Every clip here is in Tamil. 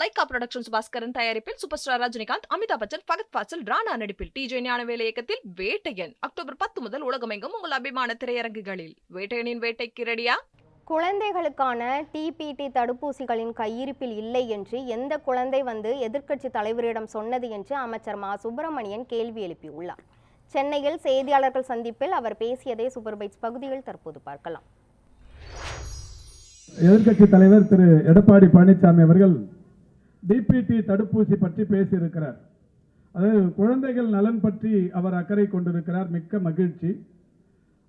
லைகா புரொடக்ஷன்ஸ் பாஸ்கரன் தயாரிப்பில் சூப்பர் ஸ்டார் ரஜினிகாந்த் அமிதாப் பச்சன் ஃபகத் ஃபாசில் ராணா நடிப்பில் டிஜே ஞானவேல இயக்கத்தில் வேட்டையன். அக்டோபர் பத்து முதல் உலகமெங்கும் உங்கள் அபிமான திரையரங்குகளில். வேட்டையனின் வேட்டைக்கு ரெடியா குழந்தைகளுக்கான டிபிடி தடுப்பூசிகளின் கையிருப்பில் இல்லை என்று எந்த குழந்தை வந்து எதிர்க்கட்சி தலைவரிடம் சொன்னது என்று அமைச்சர் மா. சுப்பிரமணியன் கேள்வி எழுப்பியுள்ளார். சென்னையில் செய்தியாளர்கள் சந்திப்பில் அவர் பேசியதை சூப்பர் பைட்ஸ் பகுதியில் தற்போது பார்க்கலாம். எதிர்க்கட்சி தலைவர் திரு எடப்பாடி பழனிசாமி அவர்கள் டிபிடி தடுப்பூசி பற்றி பேசியிருக்கிறார். அதாவது குழந்தைகள் நலன் பற்றி அவர் அக்கறை கொண்டிருக்கிறார். மிக்க மகிழ்ச்சி.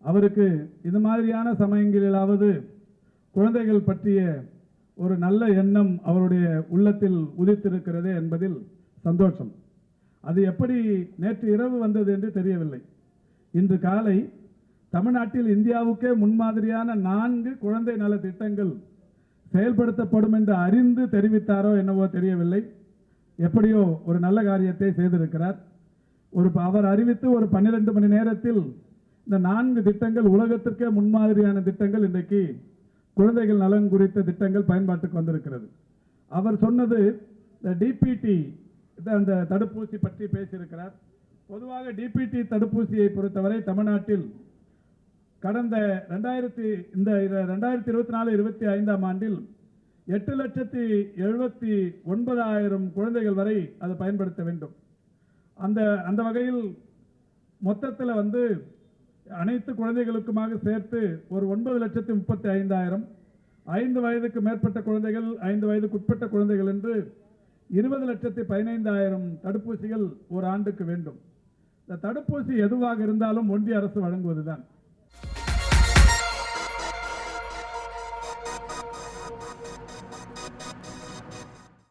அவருக்கு இது மாதிரியான சமயங்களிலாவது குழந்தைகள் பற்றிய ஒரு நல்ல எண்ணம் அவருடைய உள்ளத்தில் உதித்திருக்கிறதே என்பதில் சந்தோஷம். அது எப்படி நேற்று இரவு வந்தது என்று தெரியவில்லை. இன்று காலை தமிழ்நாட்டில் இந்தியாவுக்கே முன்மாதிரியான நான்கு குழந்தை நல திட்டங்கள் செயல்படுத்தப்படும் என்று அறிந்து தெரிவித்தாரோ என்னவோ தெரியவில்லை. எப்படியோ ஒரு நல்ல காரியத்தை செய்திருக்கிறார். ஒரு அவர் அறிவித்து ஒரு பன்னிரண்டு மணி நேரத்தில் இந்த நான்கு திட்டங்கள் உலகத்திற்கே முன்மாதிரியான திட்டங்கள் இன்றைக்கு குழந்தைகள் நலன் குறித்த திட்டங்கள் பயன்பாட்டுக்கு வந்திருக்கிறது. அவர் சொன்னது இந்த டிபிடி அந்த தடுப்பூசி பற்றி பேசியிருக்கிறார். பொதுவாக டிபிடி தடுப்பூசியை பொறுத்தவரை தமிழ்நாட்டில் கடந்த ரெண்டாயிரத்தி இந்த ரெண்டாயிரத்தி இருபத்தி நாலு இருபத்தி ஐந்தாம் ஆண்டில் எட்டு லட்சத்தி எழுபத்தி ஒன்பதாயிரம் குழந்தைகள் வரை அதை பயன்படுத்த வேண்டும். அந்த அந்த வகையில் மொத்தத்தில் வந்து அனைத்து குழந்தைகளுக்குமாக சேர்த்து ஒரு ஒன்பது லட்சத்தி முப்பத்தி ஐந்தாயிரம் ஐந்து வயதுக்கு மேற்பட்ட குழந்தைகள் ஐந்து வயதுக்கு உட்பட்ட குழந்தைகள் என்று இருபது லட்சத்தி பதினைந்தாயிரம் தடுப்பூசிகள் ஒரு ஆண்டுக்கு வேண்டும். இந்த தடுப்பூசி எதுவாக இருந்தாலும் ஒன்றிய அரசு வழங்குவதுதான்.